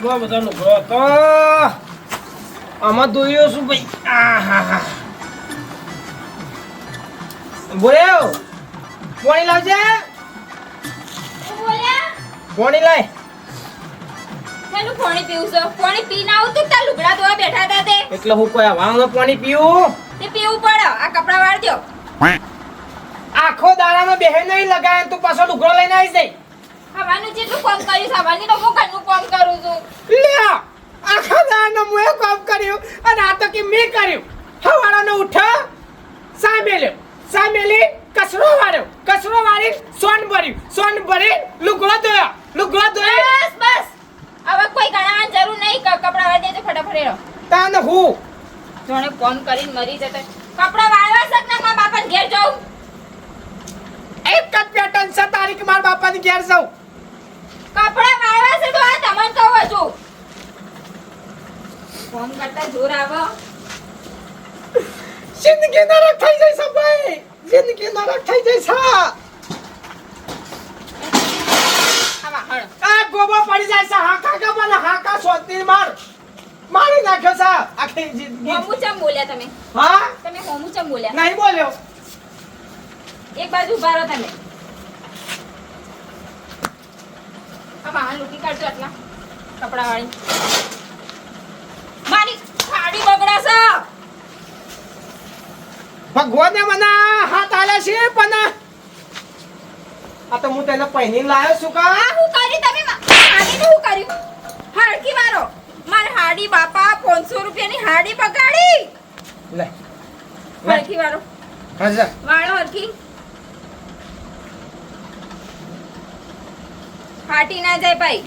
કેટલો બધાનો લુગડો તો આમાં દોર્યો શું ભાઈ. બોલ્યો? પાણી લાવજે. પાણી લાય. પેલું પાણી પીવું છે. પાણી પીને આવું તું તાર લુગડા ધોવા બેઠા હતા તે? એટલે હું કોઈ હવાનું પાણી પીવું? તે પીવું પડે. આ કપડા વાળ દ્યો આખો દાડામાં બેહે નહીં લગાય તું પાછો લુગડો લઈને આવી જાય. હવાનું જેટલું કામ કર્યું છે તો હું ઘરનું કામ કરું છું. લે આખા દાડાનો મુએ કામ કર્યું અને આ તો કે મેં કર્યું. હવાડાનો ઉઠા સા સામેલી કચરો વાળ્યો કચરો વાળી સોન ભર્યું સોન ભરી લુગડો ધોયો લુગડો ધોયો બસ બસ. હવે કોઈ ગણાવવાની જરૂર નહીં કપડા વાળી દેજો ફટાફટ એરો તાન હું? જોણે કામ કરીને મરી જતા કપડા વાળવા શક ના મારા બાપાને ઘેર જાઉં? એક જ પેટર્ન છે તારીખ મારા બાપાની ઘેર જાઉં. કપડા વાળવા છે તો આ તમને કહું છું. ફોન કરતા જોર આવો. જિંદગી નરક થઈ જાય છે ભાઈ. જિંદગી નરક થઈ જાય છે. આ ગોબો પડી જાય છે. હાકા મને હાકા સોતી માર. મારી નાખ્યો છે. આખી જિંદગી. હોમું ચમ બોલ્યા તમે? હા? તમે હોમુ ચમ બોલ્યા? નહીં બોલ્યો. એક બાજુ ઊભા રહો તમે. આ વાહન લૂંટી કાઢજો આટલા કપડા મારી ખાડી બગડાશે. ભગવાને મને હાથ આલે છે પણ આ તો હું તેને પહેરી લાયો છું કા? હું કરી તમે હાડીને હું કર્યું હાડકી મારો. મારી હાડી બાપા 500 રૂપિયાની હાડી બગાડી. લે. હાડકી વાળો. હજા વાળો હરખી. ફાટી ના જાય ભાઈ.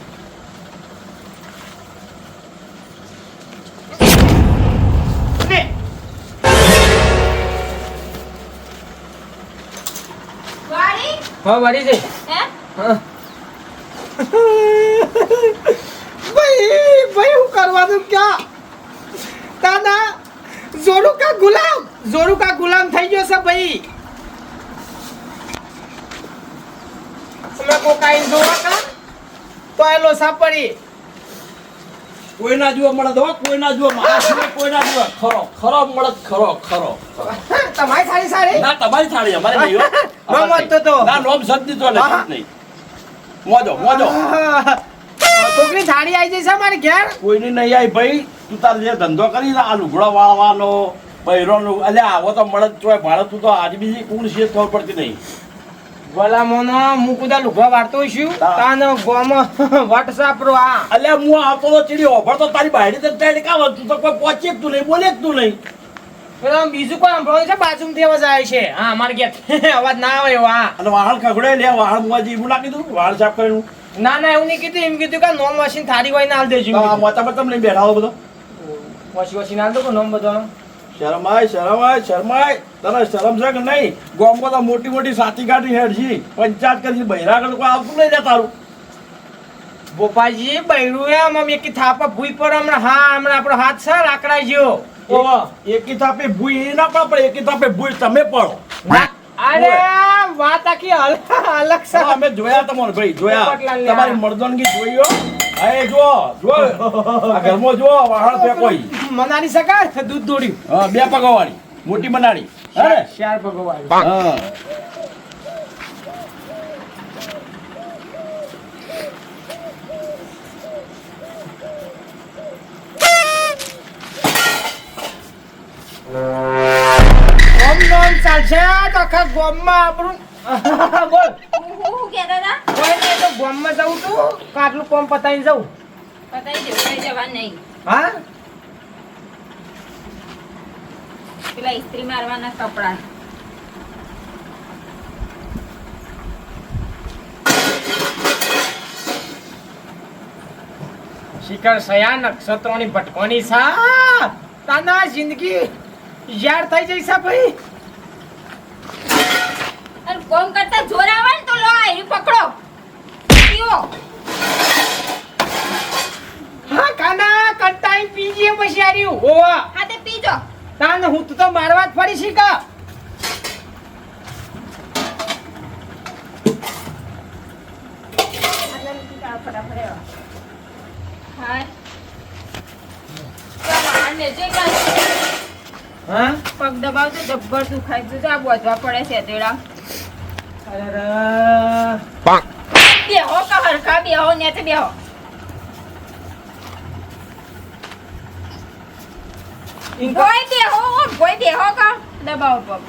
હા વળી હે. ભાઈ ભાઈ હું કરવાનું ક્યાં? દાદા જોડું કા ગુલામ. જોડું કા ગુલામ થઈ ગયો છે ભાઈ. તમે કોકાઈન જોવા કા? તો સાપડી. કોઈ ના જુઓ મળે તો કોઈ ના જુઓ મારા કોઈ ના જુઓ ખરો ખરો મળે ખરો ખરો. તમારી સારી સારી? ના તમારી થાળી અમારે નહીં હો. ન તો. તો. ના નોમ સદી હા. નહીં. મોજો મોજો. છોકરી થાળી આવી છે મારી ઘેર? કોઈની નહીં આવી ભાઈ. તું તાર જે ધંધો કરી આ લુગડો વાળવાનો બૈરોનો અલ્યા આવો તો મળે તો ભાડે તું તો આજ બીજી કોણ છે ખબર પડતી નહીં. ભલા મોના હું કુદા લુગવા વાળતો છું. તાન ગોમ વોટ્સઅપ રો આ. અલે હું આવતો ચીડી ઓફર તો તારી બાયડી તો ટેડ કાવ તું તો કોઈ પહોંચે જ તું નહીં બોલે જ તું નહીં. પેલા બીજું કોઈ સાંભળવાનું છે? બાજુમાંથી અવાજ આવે છે. હા મારે કે અવાજ ના આવે હા. અને વાહણ ખગડે લે વાહણ મુઆજી એવું નાખી દઉં વાળ સાફ કર્યું ના ના એવું નહીં કીધું. એમ કીધું કે નોમ મશીન થાળી હોય ના હાલ દેજો મોટા પર તમને બેઠા બધો. વોશિંગ મશીન હાલ દો કે નોમ બધો શરમાય શરમાય શરમાય. તને શરમ છે કે નહીં? ગામમાં તો મોટી મોટી સાચી ગાડી હેડજી. પંચાયત કરી બૈરા આગળ કોઈ આવતું નહીં લે તારું. ગોપાલજી બૈરું એમ અમે એકી થાપા ભૂઈ પર હમણાં હા હમણાં આપણો હાથ છે લાકડા ગયો. એકી થાપે ભૂઈ એ ના પડે પણ એકી થાપે ભૂઈ તમે પડો. અરે વાત આખી અલગ છે. અમે જોયા તમારો ભાઈ જોયા. તમારી મર્દનગી જોઈ અરે જો જો આ ઘરમાં જો વાહણ પે કોઈ. મનાની શકાય દૂધ દોડ્યું હા બે પગવાળી મોટી બનાડી હે? ચાર પગવાળી. હા. ગોમમાં આપણું બોલ. હું હું હું કહેતા હતા કોઈ નહીં તો ગોમમાં જવું તું કાટલું કોમ પતાવીને જવું પતાઈ દો કઈ જવા નહીં. હા? પેલા ઇસ્ત્રી મારવાના કપડા. શિખર સયા નક્ષત્રોની ભટકોની સા તાના જિંદગી યાર થઈ જઈશા ભાઈ. કોમ કરતા જોર આવે ને તો લો આયરી પકડો. પીવો હા કાના કંટાઈ પીજીએ પછી આર્યું હોવા. હા તે પીજો. તાન હું તો મારવા જ ફરી શીખા પગ દબાવજો જબ્બર દુખાય છે. આ બોધવા પડે છે તેડા. બેહો કા હરખા બેહો ને તે બેહો કોઈ બેહો કોઈ બેહો કા. દબાવો પગ.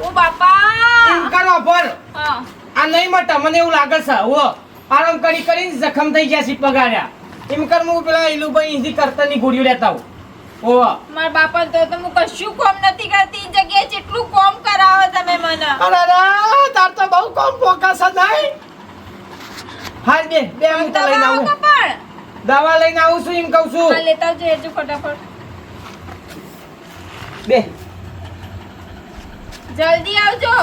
ઓ બાપા. એમ કરો પર હા. આ નહીં મટા મને એવું લાગે છે હો. આરામ કરી કરીને જખમ થઈ ગયા છે પગાર્યા. એમ કર હું પેલા ઇલુભાઈ ઈંધી કરતા ની ગોળીઓ લેતા હું ઓવા મારા બાપા તો તો હું કશું કોમ નથી કરતી. જગ્યાએ જેટલું કોમ કરાવો તમે મને. અરે અરે તાર તો બહુ કોમ ફોકસ નહીં. હાલ બે બે હું તો લઈને આવું દવા લઈને આવું છું એમ કહું છું. લેતા આવજો એજો ફટાફટ. બે. જલ્દી આવજો.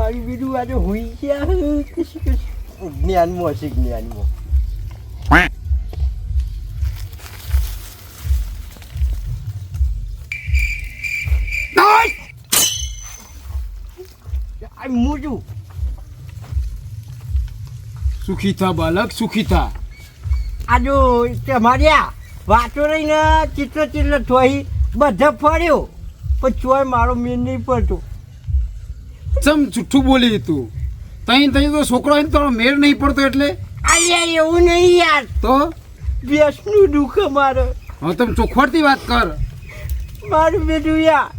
મારી બીજું આજે હોઈ ગયા. કશી કશી. જ્ઞાનમાં છે જ્ઞાનમાં મોટું સુખી થા બાલક સુખી થા આ જો તમારી આ વાતો રહીને ચિત્ર ચિત્ર થોઈ બધા ફર્યો પણ ચોય મારો મીન નહીં પડતો ચમ જુઠ્ઠું બોલી તું તઈ તઈ તો છોકરો એને તારો મેળ નહીં પડતો એટલે? અલ્યા એવું નહીં યાર. તો? બેસનું દુઃખ મારે હવે તમે ચોખવટથી વાત કર. મારું બેટું યા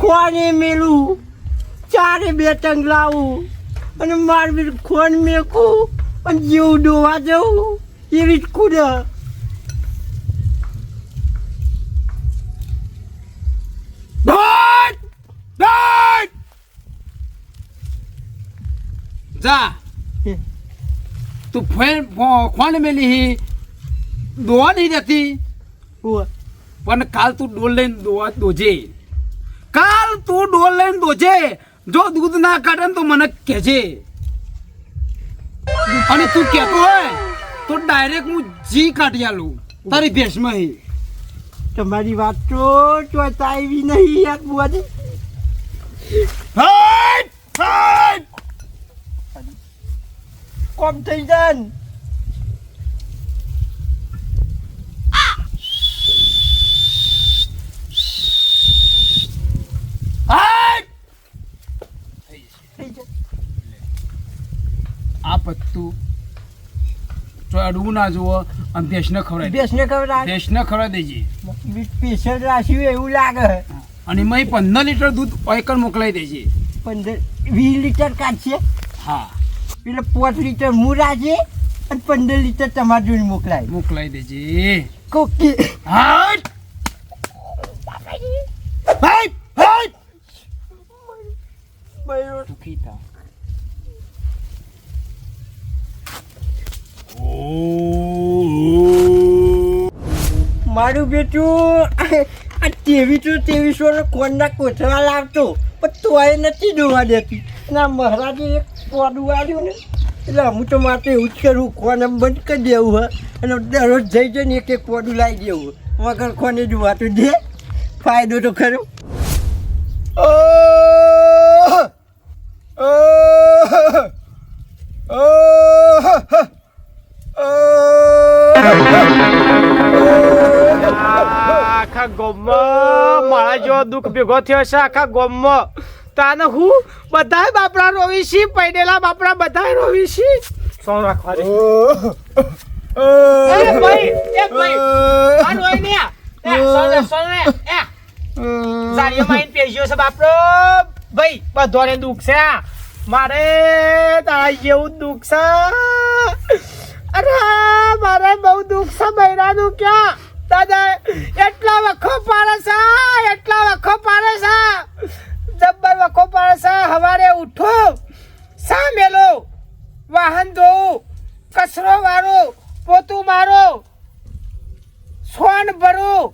કોને મેલું ચારે બે ટંગ લાવું અને માર બેટું ખોન મેકું અને જેવું ડોવા જવું એવી જ કુદ ડોટ! ડોટ! જા. તું ફેન ખોણ મેલી હી. દોવા નહીં જતી પણ કાલ તું ડોલ લઈને દોવા દોજે. કાલ તું ડોલ લઈને દોજે. જો દૂધ ના કાઢે તો મને કહેજે. અને તું કહેતો હોય તો ડાયરેક્ટ હું જી કાઢી આલું. તારી ભેંસમાં હી. તમારી વાત તો ચોતા નહીં યાર બુઆજી. હટ! કોમ થઈ જાય ને. આ પત્તું અડવું ના જુઓ અને ભેંસને ખવડાવી ભેંસને ખબર ભેંસને ખવડાવી દેજે સ્પેશિયલ રાખ્યું એવું લાગે અને એમાં પંદર લીટર દૂધ ઓયકર મોકલાવી દેજે પંદર વીસ લીટર કાઢશે હા એટલે પાંચ લીટર હું રાજે અને પંદર લીટર તમારા જોડે મોકલાય. મોકલાવી દેજે. કોકી. હાટ! હટ! હટ! સુખી થા. મારું બેટું આ ત્રેવીસો ત્રેવીસો નો કોણના કોથળા લાવતો પણ તોય નથી જોવા દેતી. ના મહારાજે એક પોડું આવ્યું ને, એટલે હું તો માટે જ કોને બંધ કરી દેવું હોય અને દરરોજ જઈ જઈને એક એક પોડું લાવી દેવું વગર કોને જ તો દે, ફાયદો તો ખરો. આખા ગોમમાં મારા જેવો દુઃખ ભેગો થયો છે, આખા ગોમમાં. તાને હું? બધાય બાપડા રોવી છી પૈડેલા બાપડા બધાય રોવી છી. સોન રાખવા દે એ ભાઈ એ ભાઈ. આ નોય ને એ સોન સોન ને એ. જારીઓ માઈન પેજ્યો છે બાપરો ભાઈ બધોને દુઃખ છે. મારે તારા જેવું દુઃખ છે. અરે મારે બહુ દુઃખ છે બૈરાનું ક્યાં? દાદા એટલા વખો પાડે છે એટલા વખો પાડે છે. જબ્બર વખો પાડે છે હવારે ઉઠો સા મેલો? વાહન ધોવું કચરો વાળો પોતું મારો સોન ભરું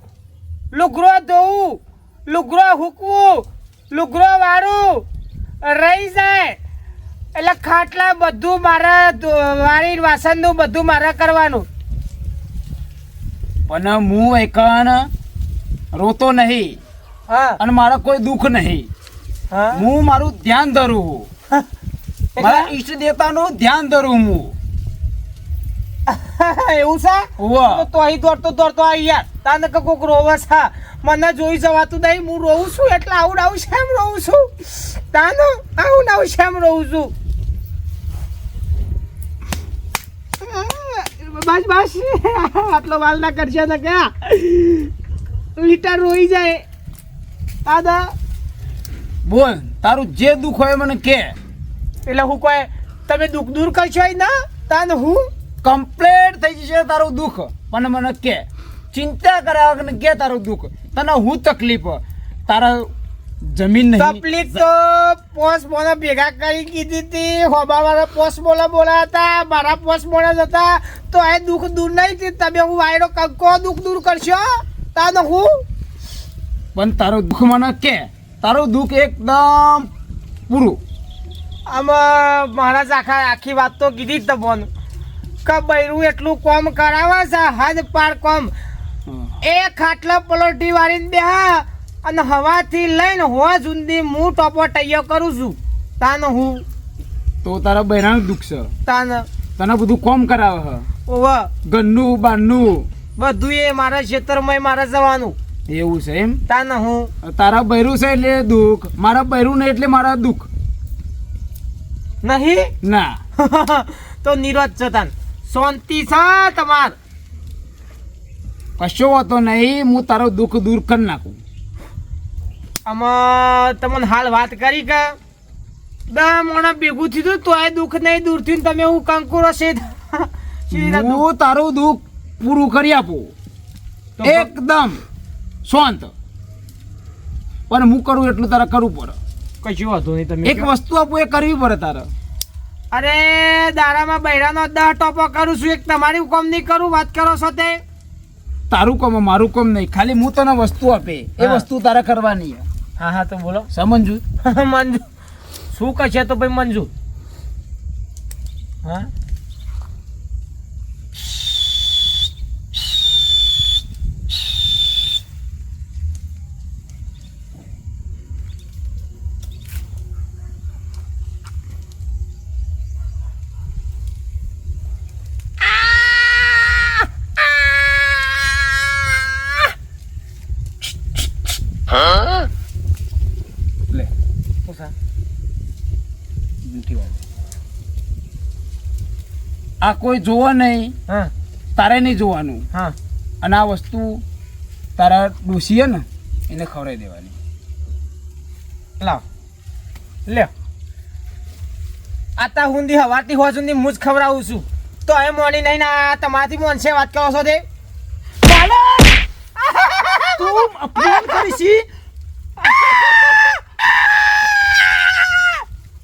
લુગરો ધોવું લુગરો હૂકવું લુગરો વાળું રહી જાય. એટલે ખાટલા બધું મારા વાળી વાસણનું બધું મારા કરવાનું. પણ હું એકાન રોતો નહીં હા. અને મારા કોઈ દુઃખ નહીં. હા? મારું ધ્યાન ધરું. મારા ઈષ્ટ દેવતાનું ધ્યાન ધરું હું. એવું છે? તો અહીં દોડતો દોડતો આવી યાર તાને કે કોક રોવે છે. મને જોઈ જવાતું નહીં. હું રોઉં છું એટલે આવું આવું શેમ રોઉં છું? તાનો આવું આવું શેમ રોઉં છું? બસ બસ આટલો વાલ ના કરશે ને ક્યાં? લીટર રોઈ જાય. દાદા. બોલ તારું જે દુઃખ હોય મને કે. એટલે હું કહે તમે દુઃખ દૂર કરશો ના? તાને હું? કમ્પ્લેટ થઈ જશે તારું દુઃખ. પણ મને કે. ચિંતા કર્યા વગર કે તારું દુઃખ. તને હું તકલીફ? તારા જમીન નહીં. તકલીફ તો પોસ બોલા ભેગા કરી કીધી હતી હોબા વાળા પોસ બોલા બોલા હતા મારા પોસ બોલા હતા. તો આ દુઃખ દૂર નહીં થયું. તમે હું વાયડો કંકો દુઃખ દૂર કરશો? તાને હું? પણ તારું દુઃખ મને કે. તારું દુઃખ એકદમ પૂરું. આમાં મહારાજ આખા આખી વાત તો કીધી જ બોન. કે બૈરું એટલું કોમ કરાવે છે હદ પાર કોમ. એ ખાટલા પલોટી વાળીને બેહા અને હવાથી લઈને હોવા સુધી હું ટોપો તૈયાર કરું છું. તાન હું. તો તારા બહેરાનું દુઃખ છે. તાન. તને બધું કોમ કરાવે છે. ઓવા. ગન્નું બારનું બધું એ મારા ક્ષેત્રમાં મારે જવાનું. એવું છે એમ? તાના હું. તારા બૈરું છે એટલે દુઃખ. મારા બૈરું ને એટલે મારા દુઃખ. નહીં? ના. તો નિરોધ છે તાન. શાંતિ છે તમાર. કશો વાતો નહીં હું તારો દુઃખ દૂર કરી નાખું. આમાં તમને હાલ વાત કરી કે દા મોણા ભેગું થયું તો એ દુઃખ નહીં દૂર થયું તમે હું કંકુરો છે. હું તારું દુઃખ પૂરું કરી આપું. એકદમ. શાંત પણ હું કરું એટલું તારે કરવું પડે. કશું વાંધો નહીં તમે એક વસ્તુ આપું એ કરવી પડે તારે. અરે દારામાં બૈરાનો દહ ટોપો કરું છું એક તમારી કોમ નહીં કરું વાત કરો છો તે તારું કામ મારું કમ નહીં ખાલી હું તને વસ્તુ આપે. એ વસ્તુ તારે કરવાની છે. હા હા તો બોલો. સમજુ મંજુ. શું કહેશે તો ભાઈ મંજુ? હા લે શું છે? મીઠી વાત. આ કોઈ જોવા નહીં. હા. તારે નહીં જોવાનું. હા. અને આ વસ્તુ તારા ડોસીએ ને એને ખવડાવી દેવાની. લાવ. લે. આતા હુંદી હવાતી હોવા સુધી હું જ ખવડાવું છું. તો એ મોડી નહીં ના તમારાથી મોનશે વાત કરો છો તે? તું અપમાન કરીશી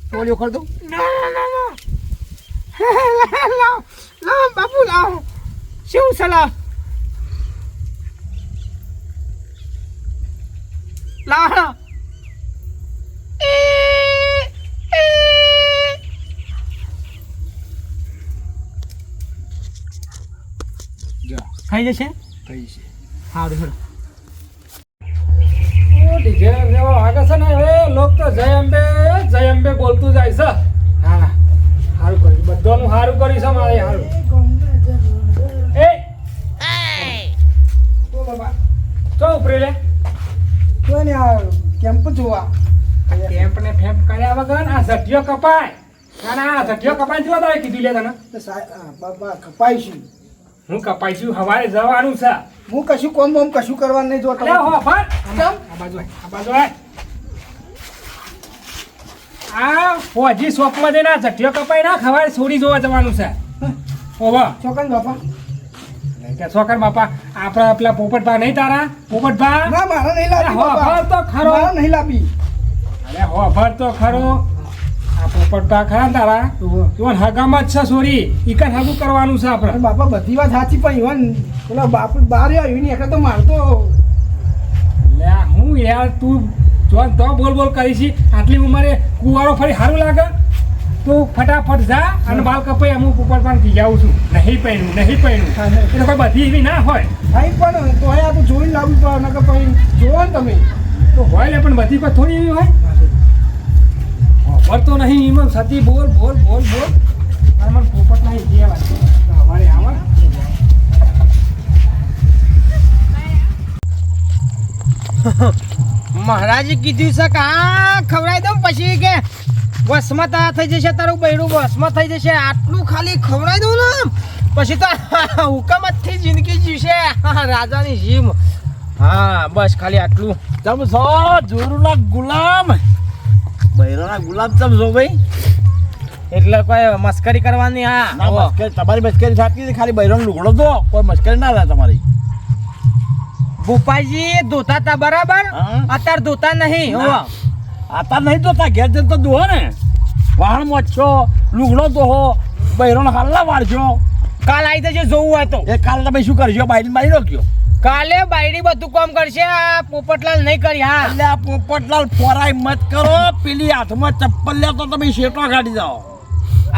ટોળીઓ કર દઉં. ના ના ના. લાવ લાવ બાપુ લાવ શું છે લાવ ખાઈ જશે થઈ છે સારું હેડો. ડીજે વાગે છે ને હવે લોક તો જય અંબે જય અંબે બોલતું જાય છે હા કર્યું છે મારે સારું એ! તો બાબા તો ઉપરે લે. કોઈ ને આ કેમ્પ જોવા? કેમ્પ ને ફેમ્પ કર્યા વગર આ ઝટિયો કપાય. ના ના આ ઝટિયો કપાય જોવા તારે કીધું લે તને. બાબા કપાઈશું હું કપાઈશું હવારે જવાનું છે. હું કશું કોમ બોમ કશું કરવાનું નહીં જોતા. આ બાજુ આ બાજુ. આ ફોજી શોપમાં જઈને આ ઝટિયો કપાય ના ખવાય છોડી જોવા જવાનું છે. ઓવા ચોકન બાપા. કે છોકર બાપા આપણા પેલા પોપટભા નહીં તારા? પોપટભા? ના મારા નહીં લાવી હો, બાપા. તો ખરો. નહીં લાવી. અરે હો ભર તો ખરો. આ પોપટભા ખરા તારા. ઈવન હગામાં જ છે સોરી. ઈકન હગું કરવાનું છે આપણે? બાપા બધી વાત સાચી પણ ઈવન પેલા બાપ બહાર આવ્યું ને એક તો મારતો. લે હું યાર તું જો તો બોલ બોલ કરી છે આટલી ઉંમરે કુવારો ફરી સારું લાગે? તું ફટાફટ જા અને બાલ કપાઈ અમુક પોપટભાને પણ જાઉં છું. નહીં પહેર્યું નહીં પહેર્યું. હા, હા. એ તો કોઈ બધી એવી ના હોય. ભાઈ પણ તો આ તો જોઈને લાવવું પડે નકર પછી જોવો ને તમે. તો હોય ને પણ બધી પણ થોડી એવી હોય? પડતો નહીં ઈમન સતી બોલ બોલ બોલ બોલ. અને મને પોપટ નહીં જેવા સવારે આવા મહારાજે કીધું છે કે આ ખવડાવી દઉં પછી કે વસમાં તા થઈ જશે તારું બૈરું વસમાં થઈ જશે આટલું ખાલી ખવડાવી દઉં ને પછી તો હુકમતથી જિંદગી જીવશે. રાજાની જીમ હા બસ ખાલી આટલું. તમે છો જોરુના ગુલામ. બૈરાના ગુલામ તમ છો ભાઈ. એટલે કોઈ મસ્કરી કરવાની હા. તમારી મસ્કરી સાચી ખાલી બૈરાનો લુગડો દો કોઈ મસ્કરી ના થાય તમારી. ભૂપાજી ધોતા તા બરાબર? હા. અત્યારે ધોતા નહીં. હોવા. આતા નહીં ધોતા ઘેર જઈને તો દોહો ને. વાહણ મોચો લુગડો ધોહો બૈરોનો હાલના વાળજો. કાલ આવી જશે જોવું હોય તો. એ કાલે તમે શું કરશો બાઈડી મારી રોક્યો. કાલે બાયડી બધું કામ કરશે આ પોપટલાલ નહીં કરી હા. એટલે આ પોપટલાલ ફોરાય મત કરો પેલી હાથમાં ચપ્પલ લે તો તમે શેટો કાઢી જાઓ.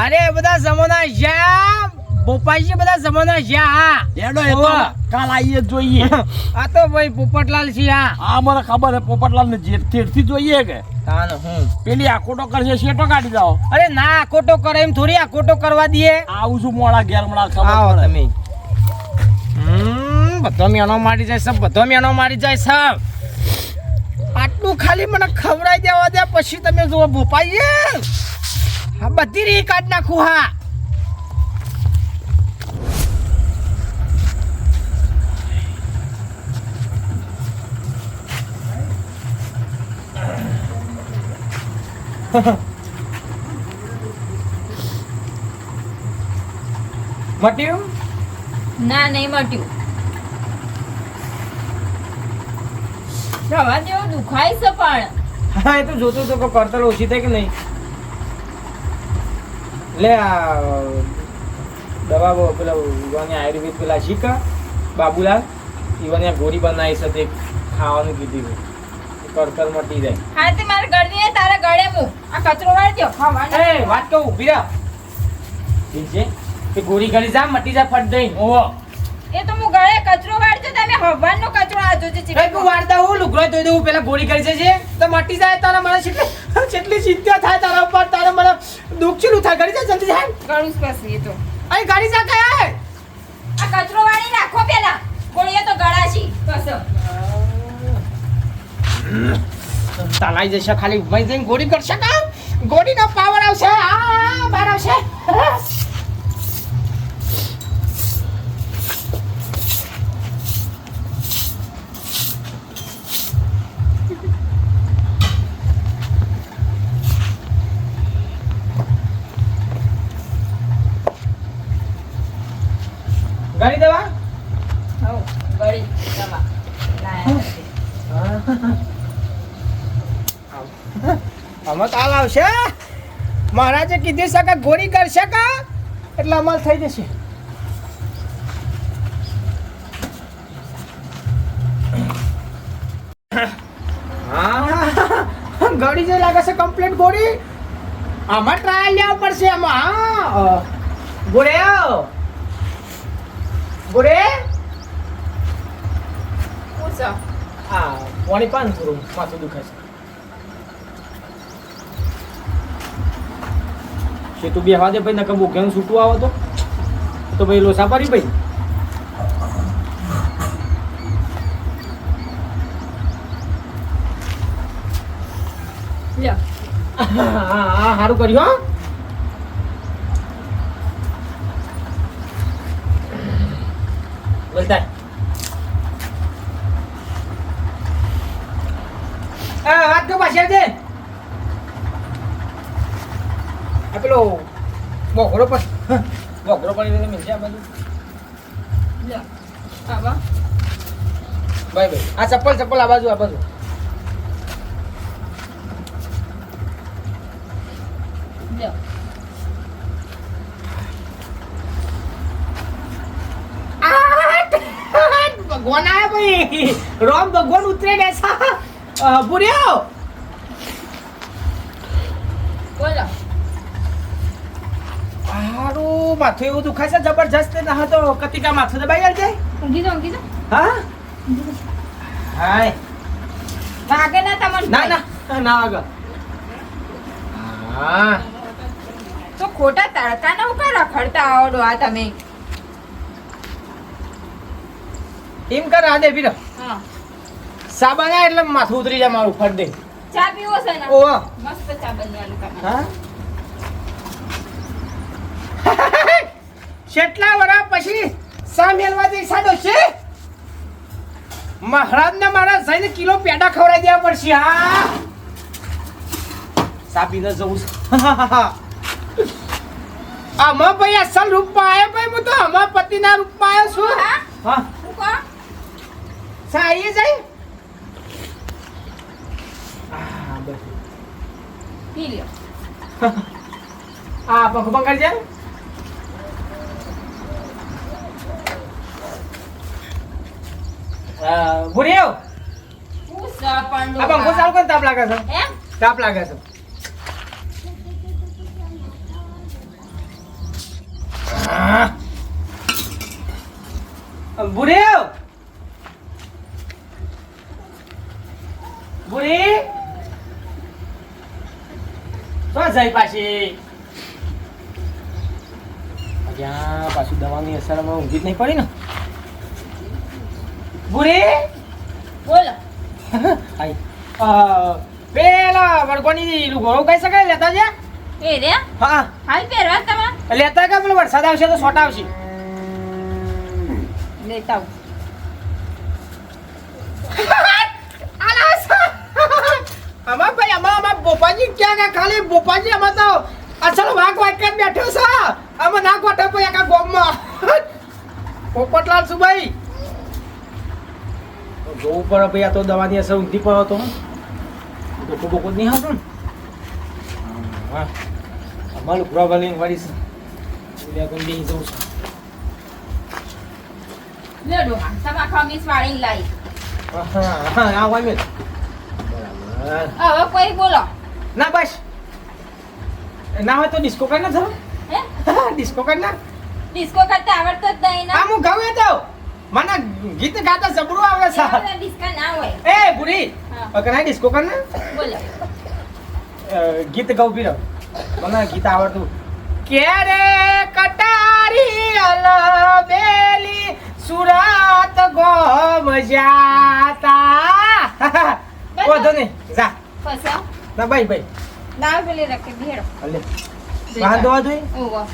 અરે બધા જમોના જ્યાં ભોપાજી બધા જમાના છે હા. એડો એ તો કાલ આવીએ જોઈએ. આ તો ભાઈ પોપટલાલ છે હા. આ મને ખબર છે પોપટલાલ ને જેઠથી જોઈએ કે. તાન હું. પેલી આકોટો કરશે શેટો કાઢી જાઓ અરે ના આકોટો કરે એમ થોડી આકોટો કરવા દઈએ. આવું છું મોડા ઘેર મોડા ખબર તમે. હમ બધો મેનો મારી જાય સબ બધો મેનો મારી જાય સબ આટલું ખાલી મને ખવડાઈ દેવા દે પછી તમે જુઓ ભોપાઈએ. હા બધી રી કાઢ નાખું હા. મટ્યું? ના નહીં મટ્યું. રવા દેવો દુખાય છે પણ. હા એ તો જોતો તો કે કરતલ ઓછી થાય કે નહીં? લે આ દવા પેલા ઈવાની આયુર્વેદ પેલા શીખા બાબુલાલ. ઈવાની આ ગોળી બનાવી છે તે ખાવાનું કીધું. કરતલ મટી જાય. હા તે મારા ગળની તારા ગળે મુ આ કચરો વાળી દો ખાવાનો. એ વાત કહું ઊભી રહો ઠીક છે? તે ગોળી ગળી જા મટી જાય ફટ દઈ એ તો હું ગળે કચરો વાળજો તમે હવાનો કચરો આ જોજે કઈ તું વાળતા હું લુગડો ધોઈ દઉં પેલા ગોળી કરી છે તો મટી જાય તારા મને કેટલી કેટલી ચિંતા થાય તારા ઉપર તારા મને દુઃખ ચીલું થાય? કરી જા જલ્દી જાય ગળું સ્પર્શી એ તો. અહીં ગળી જા કયા આ કચરો વાળી નાખો પેલા. ગોળીએ તો ગળાશી. બસ. તલાઈ જશે ખાલી ઉભાઈ જઈને ગોળી કરશે કા? ગોળીનો પાવર આવશે આ બાર આવશે ગાડી દવા હઉ ગળી દવા લાયા આવશે મહારાજે કીધી છે કે ગોળી કરશે કે? એટલે અમલ થઈ જશે. ગળી જે લાગે છે કમ્પ્લીટ ગોળી? આમાં ટ્રાયલ લેવા પડશે આમાં. હા. ગોળે ગોળે? પૂછો. હા પાણી પાન થોડું માથું દુખાય છે. છે તું બેહવા દે ભાઈ નકર બોકેનું છૂટું આવો તો. તો ભાઈ લોસા પાડી ભાઈ. સારું કર્યું હો. બોલતા વાત તો પાછી છે આ પેલો મોઘરો પણ મોઘરો પડી તો મિલશે આ બધું ભાઈ ભાઈ આ ચપ્પલ ચપ્પલ આ બાજુ આ બાજુ. ભગવાન આયા ભાઈ. રોમ ભગવાન ઉતરે બેસા. પૂર્યો બોલો હારું માથું એવું દુખાય છે જબરજસ્ત ના હતો કતિકા માથું દબાઈ જાય છે ઊંઘી જાઓ ઊંઘી જાઓ. હા? હાય. વાગે ના તમને. ના ના ના આગળ હા. તો ખોટા તડકા નો કા રખડતા આવડો આ તમે. એમ કર આ દે પીરો હા. સાબા એટલે માથું ઉતરી જાય મારું ફટ દે ચા પીવો છે ને? ઓ મસ્ત ચા બનવાનું હા? કેટલા વરા પછી સા મેલવા જઈ સાડો છે? મહારાજને મારા જઈને કિલો પેડા ખવડાવી દેવા પડશે હા? સાપીને જવું આમાં ભાઈ અસલ રૂપમાં આવ્યો ભાઈ હું તો આમાં પતિના રૂપમાં આવ્યો છું. હા? હા. કહો જાય આ બસ પી લ્યો આ પંખ જાય ચાલુ તાપ લાગે છે. તાપ લાગે છે. બુઢીઓ બુઢી શું જઈ પાછી. ત્યાં પાછું દવાની અસર હમણાં ઊંઘી જ નહીં પડી ને. બુઢી બોલો. આઈ પેલા વડકોની ઘોડો કઈ શકાય લેતા છે એ રે? હા. હાલ પહેરવા તમા લેતા કે પેલો વરસાદ આવશે તો શોટ આવશે? લેતા. આમાં ભાઈ આમાં આમાં બોપાજી ક્યાં ગયા? ખાલી બોપાજી આમાં તો અસલ વાઘ વાઘ કરી બેઠો છે. આમાં ના કોઠે ભાઈ આખા ગોમમાં. પોપટલાલ સુભાઈ જોવું પડે ભાઈ આ તો દવાની અસર ઊંધી પડો તો બોકો બોકો નહીં આવતો ને? હા અમારું પ્રોબ્લેમ વાળી છે. કોઈ બેસી જવું છે. લે ડોહા તમારા ખમીસ લાવી હા હા આ હોય મેં બરાબર. હવે કોઈ બોલો. ના બસ. ના હોય તો ડિસ્કો કર ના થયો હે ડિસ્કો ના ડિસ્કો કરતા આવડતો જ નહીં ને. હું ગાઉં તો મને ગીત ગાતા જબરું આવે સા ના હોય. એ બુરી હા. ડિસ્કો કર ના બોલો. ગીત ગાઉ પીરો. મને ગીત આવડતું. કેરે કટારી અલબેલી સુરત ગોમ જાતા. વાંધો નહીં. જા. ફસા. ના ભાઈ ભાઈ દાવ પેલી રખે ભેડો અલે. વાંધો વાંધો ઓહો.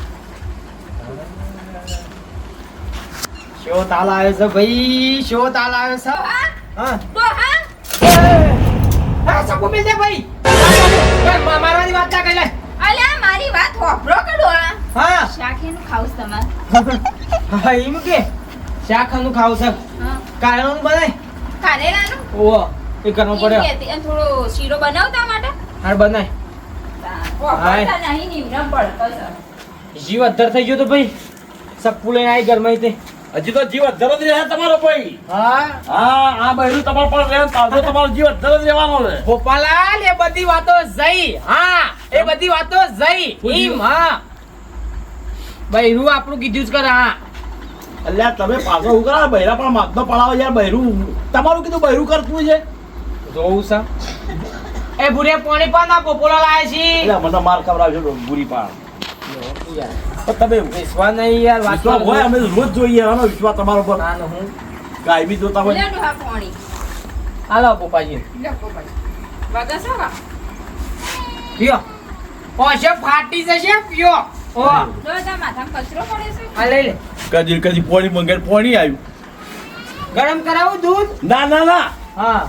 શો તાલ આવ્યો છે ભાઈ? શો તાલ આવ્યો છે? હા? ડોહા હા? સપુ મિલ દે ભાઈ. મારવાની વાત ના કરી લે અલ્યા મારી વાત હોભળો કે ડોહા હા. શાખેનું ખાવું હા એમ કે. શાખાનું ખાવું છે હા. કારણનું બનાય. કારેલાનું? ઓ એ કરવું પડે. થોડો શીરો બનાવતા માટે? હાર બનાય. જીવ અધર થઈ ગયો તો ભાઈ. સપુ લઈને આવી ઘરમાં તે. હજી તો જીવ અધર જ રહે તમારો ભાઈ. હા? હા આ બહેરું તમારો પણ રહે તાજો તમારો જીવ અધર જ રહેવાનો છે. ગોપાલાલ એ બધી વાતો જઈ. હા એ બધી વાતો જઈ. ઈમ હા. બહેરું આપણું કીધું જ કર હા. અલ્યા તમે પાછો હું કરા બહેરા પણ માથો પડાવો યાર બહેરું. તમારું કીધું બહેરું કરતું છે. જોવું છે એ બુરે પાણી પણ ના પોપોલા લાવે છે. મને માર ખવડાવજો બુરી પણ તમે વિશ્વાસ નહીં યાર વાત હોય અમે રોજ જોઈએ આનો વિશ્વાસ તમારો પર ના હું કાયમી જોતા હોય. હાલો પોપાજી પીઓ ફાટી જશે પીઓ ઓ. આ ડોહા માથામાં કચરો પડે છે? લઈ લે. કદી કદી પોણી મંગાઈ પોણી આવ્યું ગરમ કરાવું દૂધ? ના ના ના. હા.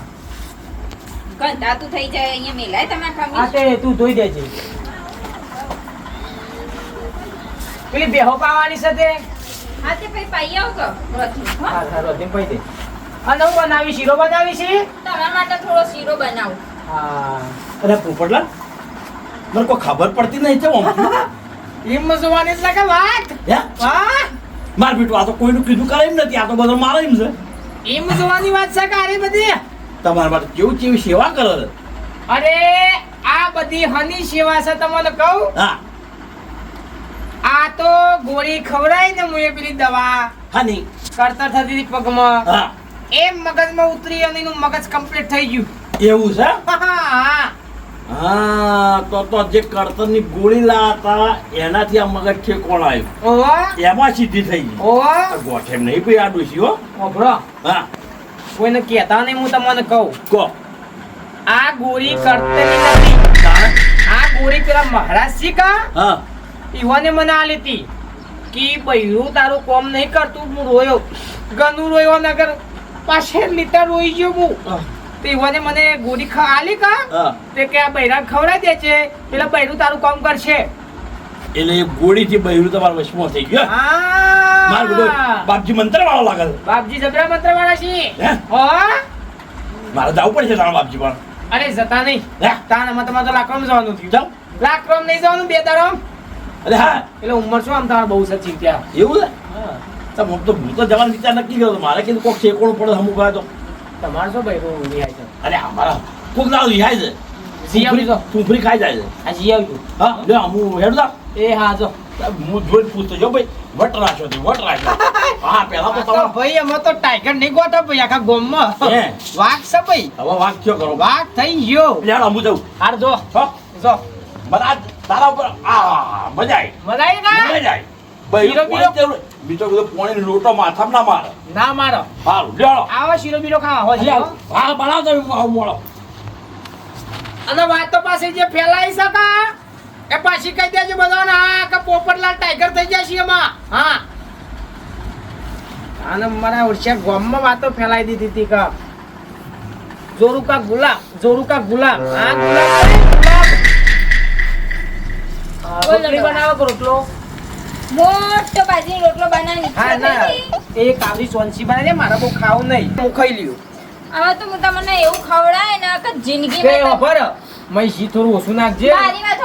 તું થઈ જાય અહીંયા મેલાય તમારા તું ધોઈ દેજે. પેલી બેહો પાવાની છે તે હા તે પછી પાઈ આવ તો હા. હા રોધી પાઈ દે. અને હું બનાવી શીરો બનાવી છે? તમારા માટે થોડો શીરો બનાવું. હા. અરે પોપટલા મને કોઈ ખબર પડતી નહીં છે ઓમ. એમ જોવાની લાગે વાત. હે? માર બેટું આ તો કોઈનું કીધું કરે એમ નથી આ તો બધો મારે એમ છે. એમ જોવાની વાત છે કારે બધી? તમારા માટે કેવું કેવી સેવા કરે છે? અરે આ બધી હની સેવા છે તમને કહું? હા. આ તો ગોળી ખવડાય ને મુએ પેલી દવા. હા નહીં. કરતર થતી હતી પગમાં. હા. એમ મગજમાં ઉતરી અને એનું મગજ કમ્પ્લીટ થઈ ગયું. એવું છે? હા. તો તો જે કળતરની ગોળી લાતા એનાથી આ મગજ ઠેકોણ આવ્યું. ઓવા એમાં સીધી થઈ ગઈ. ગોઠેમ નહીં ભાઈ આડું છે હો. હા. કોઈને કહેતા નહીં હું તમને કહું. કો આ ગોળી કરતેલી નથી આ ગોળી પેલા મહારાજ કા? હા. ઈવાને મને આલી હતી કે બૈરું તારું કોમ નહીં કરતું હું રોયો. ગનું રોયો નગર પાછે લીટર રોઈ ગયો હું. તો ઈવાને મને ગોળી આલી કા? તે કે આ બૈરા ખવડાવી દે છે. એટલે બૈરું તારું કામ કરશે. એટલે એ ગોળીથી બૈરું તમારા વશમાં થઈ ગયું હે? માર બધો બાપજી મંત્ર વાળો લાગે બાપજી જબરા મંત્ર વાળા છે. હો? મારે જવું પડશે તારા બાપજી પણ. અરે જતા નહીં. તાન અમારે તમારે તો લાકડમ જવાનું થયું. જાઓ. લાકડમ નહીં જવાનું બે દાડમ અરે હા. એટલે ઉંમર શું આમ તમારે બહુ સચિન ત્યાં એવું છે? તો હું તો હું તો જવાનો વિચાર નક્કી કર્યો. મારે કીધું કોક શેકોડું પડે અમુક વાર તો. તમારે શું બૈરું રિહાય છે? અરે અમારા કોક ના રિહાય છે. જી આવજો. તો. ફૂંફરી ખાઈ જાય છે. આ જી આવજો. હા લે હું હેડ દા એ હા જો. હું જોઈને પૂછતો જો ભાઈ વટ રાખ્યો છે વટ રાખ્યો હા પેલા તો તો તમારો ભાઈ એમાં તો ટાઈગર નહીં ગોઠો ભાઈ આખા ગોમમાં. હે. વાઘ છે ભાઈ. હવે વાત કયો કરો વાઘ થઈ ગયો. લે હું જઉં. હાર જો. હો. જો. આ તારા ઉપર આ મજા આવી મજા આવી કા મજા આવી ભાઈ બીરો, બીજો બધો પોણી લોટો માથામાં ના મારે. ના મારો. હારું લે આવો શીરો બીરો ખાવા. હો હા બનાવતો હું આવું મોડો. અને વાત તો જે ફેલાઈ શકા એ પાછી કહી દેજો બધાને હા કે પોપટલાલ ટાઈગર થઈ જાય છે એમાં. હા. અને મારા ઓરછા ગામમાં વાતો ફેલાઈ દીધી હતી કે. જોરું કા ગુલાબ જોરુકા ગુલાબ. હા ગુલાબ રોટલી બનાવો રોટલો? મોટો ભાજી રોટલો બનાવીને હા ના એ કાવરી સોનસી બનાવી મારે બહુ ખાવું નહીં. હું ખાઈ લ્યું. હવે તો હું તમને એવું ખવડાય ને કે કે જિંદગીમાં ખબર મહી થોડું ઓછું નાખજે. મારી વાત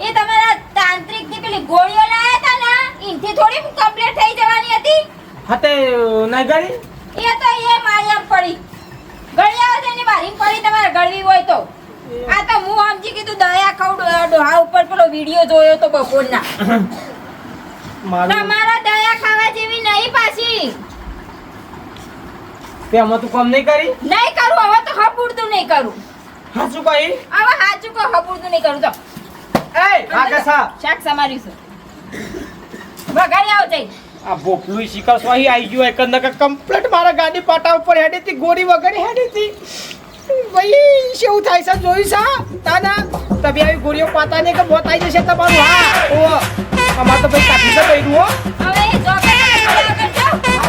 એ તમારા તાંત્રિકની પેલી ગોળીઓ લાયા હતા ને એનથી થોડી કમ્પ્લીટ થઈ જવાની હતી? હા નહીં ગળી એ તો એ મારી આમ પડી. ગળી આવે એની મારી પડી તમારે ગળવી હોય તો. આ તો હું સમજી કીધું દયા ખવડ ડોહા ઉપર પેલો વિડિયો જોયો તો બપોરના. મારું તમારા દયા ખાવા જેવી નહીં પાછી. તે અમે તું કામ નહીં કરી? નહીં કરું હવે તો હપુડતું નહીં કરું. હાચું કહી? હવે હાચું કો હપુડતું નહીં કરું. તો એ સા શાક સમારી છે. વગાડી આવ જઈ આ ભોપલું શિકાર સ્વાહી આવી ગયું એકંદર કમ્પ્લીટ મારા ગાડી પાટા ઉપર હેડી હતી ગોળી વગર હેડી હતી. ભાઈ શું થાય છે? જોયું છે? તાના તમે આવી ગોળીઓ પાતા નહીં કે મોત આવી જશે તમારું? હા ઓ અમાર તો ભાઈ કાઢી છે ભાઈ હવે કરજો.